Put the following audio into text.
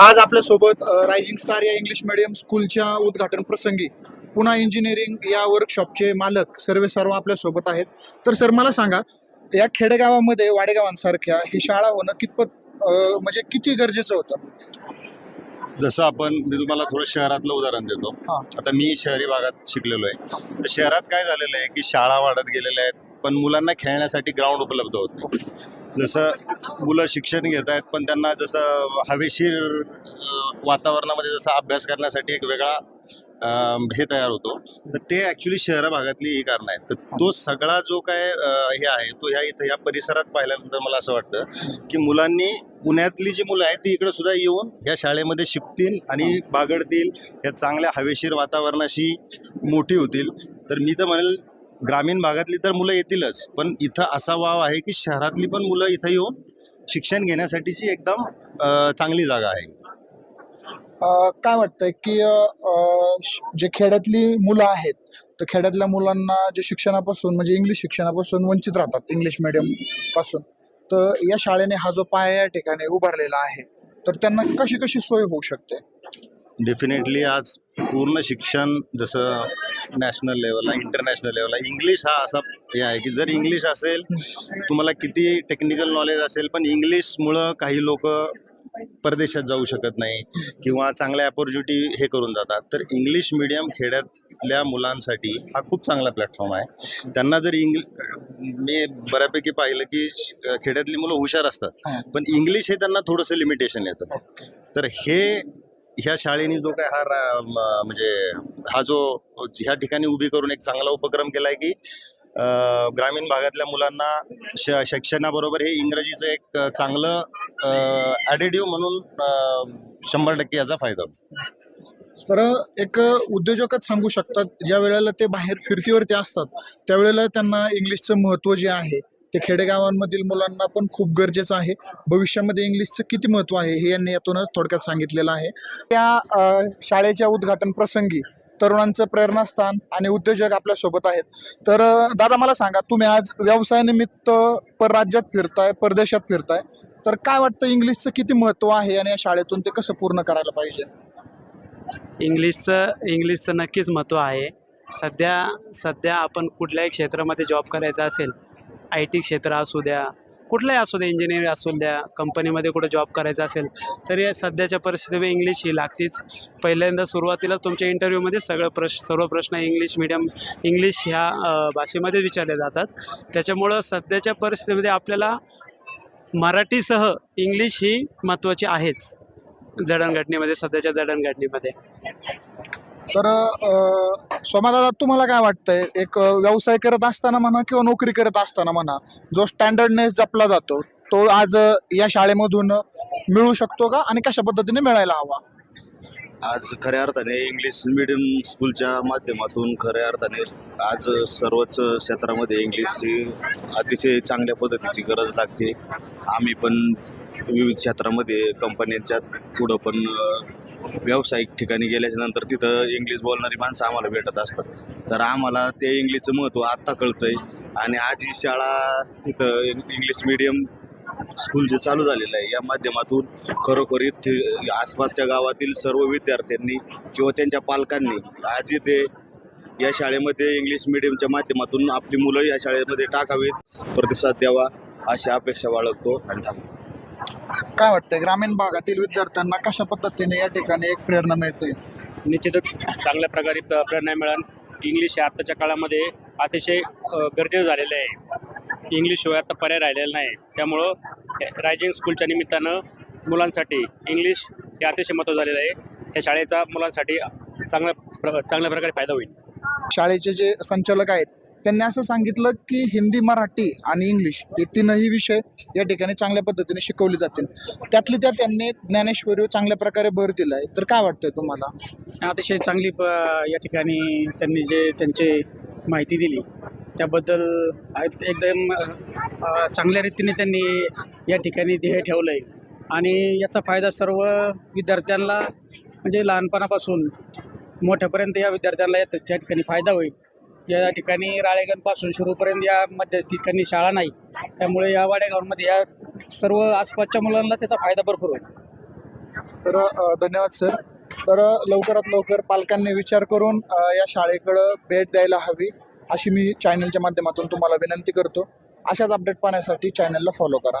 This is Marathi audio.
आज आपल्यासोबत रायझिंग स्टार या इंग्लिश मिडियम स्कूलच्या उद्घाटन प्रसंगी पुन्हा इंजिनिअरिंग या वर्कशॉपचे मालक सर्व सर्व आपल्यासोबत आहेत. तर सर मला सांगा या खेडेगावामध्ये वाडेगावांसारख्या ही शाळा होणं कितपत म्हणजे किती गरजेचं होतं? जसं आपण मी तुम्हाला थोडं शहरातलं उदाहरण देतो. आता मी शहरी भागात शिकलेलो आहे. तर शहरात काय झालेलं आहे की शाळा वाढत गेलेल्या आहेत पण मुलांना खेळण्यासाठी ग्राउंड उपलब्ध होत नाही. जसं मुलं शिक्षण घेत आहेत पण त्यांना जसं हवेशीर वातावरणामध्ये जसा अभ्यास करण्यासाठी एक वेगळा हे तयार होतो. तर ते ॲक्च्युली शहरा भागातली ही कारणं आहेत. तर तो सगळा जो काय हे आहे तो ह्या इथं ह्या परिसरात पाहिल्यानंतर मला असं वाटतं की मुलांनी पुण्यातली जी मुलं आहेत ती इकडे सुद्धा येऊन या शाळेमध्ये शिकतील आणि बागडतील. या चांगल्या हवेशीर वातावरणाशी मोठी होतील. तर मी तर म्हणेल ग्रामीण भागातली तर मुलं येतीलच. पण इथं असा वाव आहे की शहरातली पण मुलं इथं येऊन शिक्षण घेण्यासाठीची एकदम चांगली जागा आहे. काय वाटतंय की जे खेड्यातली मुलं आहेत तर खेड्यातल्या मुलांना जे शिक्षणापासून म्हणजे इंग्लिश शिक्षणापासून वंचित राहतात इंग्लिश मिडियमपासून तर या शाळेने हा जो पाया या ठिकाणी उभारलेला आहे तर त्यांना कशी कशी सोय होऊ शकते? डेफिनेटली आज पूर्ण शिक्षण जसं नॅशनल लेवलला इंटरनॅशनल लेवलला इंग्लिश हा असा हे आहे की जर इंग्लिश असेल तुम्हाला किती टेक्निकल नॉलेज असेल पण इंग्लिशमुळं काही लोक परदेशात जाऊ शकत नाही किंवा चांगल्या अपॉर्च्युनिटी हे करून जातात. तर इंग्लिश मिडियम खेड्यातल्या मुलांसाठी हा खूप चांगला प्लॅटफॉर्म आहे. त्यांना जर इंग्लि मी बऱ्यापैकी पाहिलं की खेड्यातली मुलं हुशार. असतात पण इंग्लिश हे त्यांना थोडंसं लिमिटेशन येतं. तर हे ह्या शाळेने जो काय हा म्हणजे हा जो ह्या ठिकाणी उभी करून एक चांगला उपक्रम केला आहे की ग्रामीण भागातल्या मुलांना शिक्षणाबरोबर हे इंग्रजीचं एक चांगलं ॲडिटिव्ह म्हणून शंभर टक्के याचा फायदा होतो. तर एक उद्योजकच सांगू शकतात ज्या वेळेला ते बाहेर फिरतीवरती असतात त्यावेळेला त्यांना इंग्लिशचं महत्त्व जे आहे ते खेडेगावांमधील मुलांना पण खूप गरजेचं आहे. भविष्यामध्ये इंग्लिशचं किती महत्त्व आहे हे यांनी यातूनच थोडक्यात सांगितलेलं आहे. त्या शाळेच्या उद्घाटन प्रसंगी तरुणांचं प्रेरणास्थान आणि उद्योजक आपल्यासोबत आहेत. तर दादा मला सांगा तुम्ही आज व्यवसायानिमित्त परराज्यात फिरताय परदेशात फिरताय. तर काय वाटतं इंग्लिशचं किती महत्त्व आहे आणि या शाळेतून ते कसं पूर्ण करायला पाहिजे? इंग्लिशचं इंग्लिशचं नक्कीच महत्त्व आहे. सध्या सध्या आपण कुठल्याही क्षेत्रामध्ये जॉब करायचा असेल आय टी क्षेत्र असू द्या कुठलंही असू द्या इंजिनिअरिंग असू द्या कंपनीमध्ये कुठं जॉब करायचा असेल तरी सध्याच्या परिस्थितीमध्ये इंग्लिश ही लागतीच. पहिल्यांदा सुरुवातीलाच तुमच्या इंटरव्ह्यूमध्ये सगळं प्रश सर्व प्रश्न इंग्लिश मिडियम इंग्लिश ह्या भाषेमध्ये विचारले जातात. त्याच्यामुळं सध्याच्या परिस्थितीमध्ये आपल्याला मराठीसह इंग्लिश ही महत्त्वाची आहेच जडणघडणीमध्ये सध्याच्या जडणघडणीमध्ये. तर अ, सोमादादा तुम्हाला काय वाटतंय? एक व्यवसाय करत असताना म्हणा किंवा नोकरी करत असताना म्हणा जो स्टँडर्डनेस जपला जातो तो आज या शाळेमधून मिळू शकतो का? आणि कशा पद्धतीने मिळायला हवा? आज खऱ्या अर्थाने इंग्लिश मिडियम स्कूलच्या माध्यमातून खऱ्या अर्थाने आज सर्वच क्षेत्रामध्ये इंग्लिशची अतिशय चांगल्या पद्धतीची गरज लागते. आम्ही पण विविध क्षेत्रामध्ये कंपन्यांच्या पुढं पण व्यावसायिक ठिकाणी गेल्याच्यानंतर तिथं इंग्लिश बोलणारी माणसं आम्हाला भेटत असतात. तर आम्हाला ते इंग्लिशचं महत्त्व आत्ता कळतंय. आणि आज ही शाळा तिथं इंग्लिश मिडियम स्कूल जे चालू झालेलं आहे या माध्यमातून खरोखर इथे आसपासच्या गावातील सर्व विद्यार्थ्यांनी किंवा त्यांच्या पालकांनी आजी ते या शाळेमध्ये इंग्लिश मिडियमच्या माध्यमातून आपली मुलं या शाळेमध्ये टाकावीत. प्रतिसाद द्यावा अशी अपेक्षा बाळगतो आणि थांबतो. काय वाटतंय? ग्रामीण भागातील विद्यार्थ्यांना कशा पद्धतीने या ठिकाणी एक प्रेरणा मिळते? निश्चितच चांगल्या प्रकारे प- प्रेरणा मिळेल. इंग्लिश हे आत्ताच्या काळामध्ये अतिशय अ, गरजेचं झालेलं आहे. इंग्लिशशिवाय आता पर्याय राहिलेला नाही. त्यामुळं रायझिंग स्कूलच्या निमित्तानं मुलांसाठी इंग्लिश हे अतिशय महत्त्व झालेलं आहे. या शाळेचा मुलांसाठी चांगल्या प्र चांगल्या प्रकारे फायदा होईल. शाळेचे जे संचालक आहेत त्यांनी असं सांगितलं की हिंदी मराठी आणि इंग्लिश हे तीनही विषय या ठिकाणी चांगल्या पद्धतीने शिकवले जातील. त्यातली त्या त्यांनी ज्ञानेश्वरी चांगल्या प्रकारे भर दिला आहे तर काय वाटतंय तुम्हाला? अतिशय चांगली प या ठिकाणी त्यांनी जे त्यांचे माहिती दिली त्याबद्दल एकदम चांगल्या रीतीने त्यांनी या ठिकाणी ध्येय ठेवलं आहे आणि याचा फायदा सर्व विद्यार्थ्यांना म्हणजे लहानपणापासून मोठ्यापर्यंत या विद्यार्थ्यांना या ठिकाणी फायदा होईल. या ठिकाणी राळेगणपासून सुरूपर्यंत या मध्ये ठिकाणी शाळा नाही. त्यामुळे या वाडेगावमध्ये या सर्व आसपासच्या मुलांना त्याचा फायदा भरपूर होईल. तर धन्यवाद सर. तर लवकरात लवकर पालकांनी विचार करून या शाळेकडं भेट द्यायला हवी अशी मी चॅनलच्या माध्यमातून तुम्हाला विनंती करतो. अशाच अपडेट पाहण्यासाठी चॅनलला फॉलो करा.